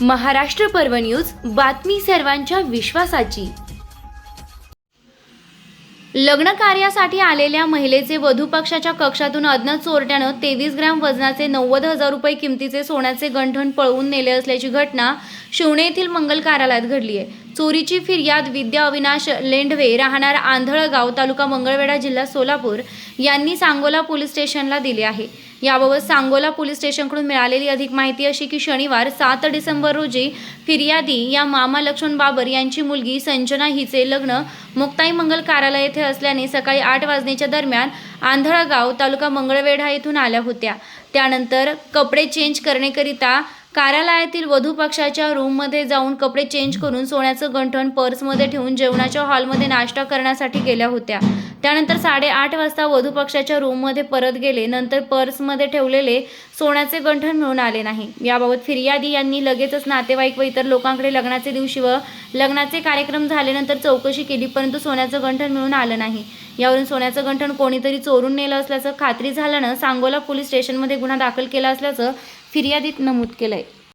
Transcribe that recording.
महाराष्ट्र पर्व न्यूज बातमी सर्वांच्या विश्वासाची. लग्न कार्यासाठी आलेल्या महिलेचे वधू पक्षाच्या कक्षातून अज्ञात चोरट्यानं तेवीस ग्रॅम वजनाचे नव्वद हजार रुपये किमतीचे सोन्याचे गंठण पळवून नेले असल्याची घटना शिवणे येथील मंगल कार्यालयात घडली आहे. चोरीची फिर्याद विद्या अविनाश लेंडवे राहणार आंधळगाव तालुका मंगळवेढा जिल्हा सोलापूर यांनी सांगोला पोलीस स्टेशनला दिली आहे. याबाबत सांगोला पोलीस स्टेशनकडून मिळालेली अधिक माहिती अशी की शनिवार सात डिसेंबर रोजी फिर्यादी या मामा लक्ष्मण बाबर यांची मुलगी संजना हिचे लग्न मुक्ताई मंगल कार्यालय येथे असल्याने सकाळी आठ वाजण्याच्या दरम्यान आंधळगाव तालुका मंगळवेढा येथून आल्या होत्या. त्यानंतर कपडे चेंज करण्याकरिता कार्यालयातील वधू पक्षाच्या रूममध्ये जाऊन कपडे चेंज करून सोन्याचं गंठण पर्समध्ये ठेवून जेवणाच्या हॉलमध्ये नाश्ता करण्यासाठी गेल्या होत्या. त्यानंतर साडेआठ वाजता वधू पक्षाच्या रूममध्ये परत गेले. नंतर पर्समध्ये ठेवलेले सोन्याचे गंठण मिळून आले नाही. याबाबत फिर्यादी यांनी लगेचच नातेवाईक व इतर लोकांकडे लग्नाचे दिवशी व लग्नाचे कार्यक्रम झाल्यानंतर चौकशी केली परंतु सोन्याचं गंठण मिळून आलं नाही. यावरून सोन्याचं गंठण कोणीतरी चोरून नेलं असल्याचं खात्री झाल्यानं सांगोला पोलीस स्टेशनमध्ये गुन्हा दाखल केला असल्याचं फिर्यादीत नमूद केलंय.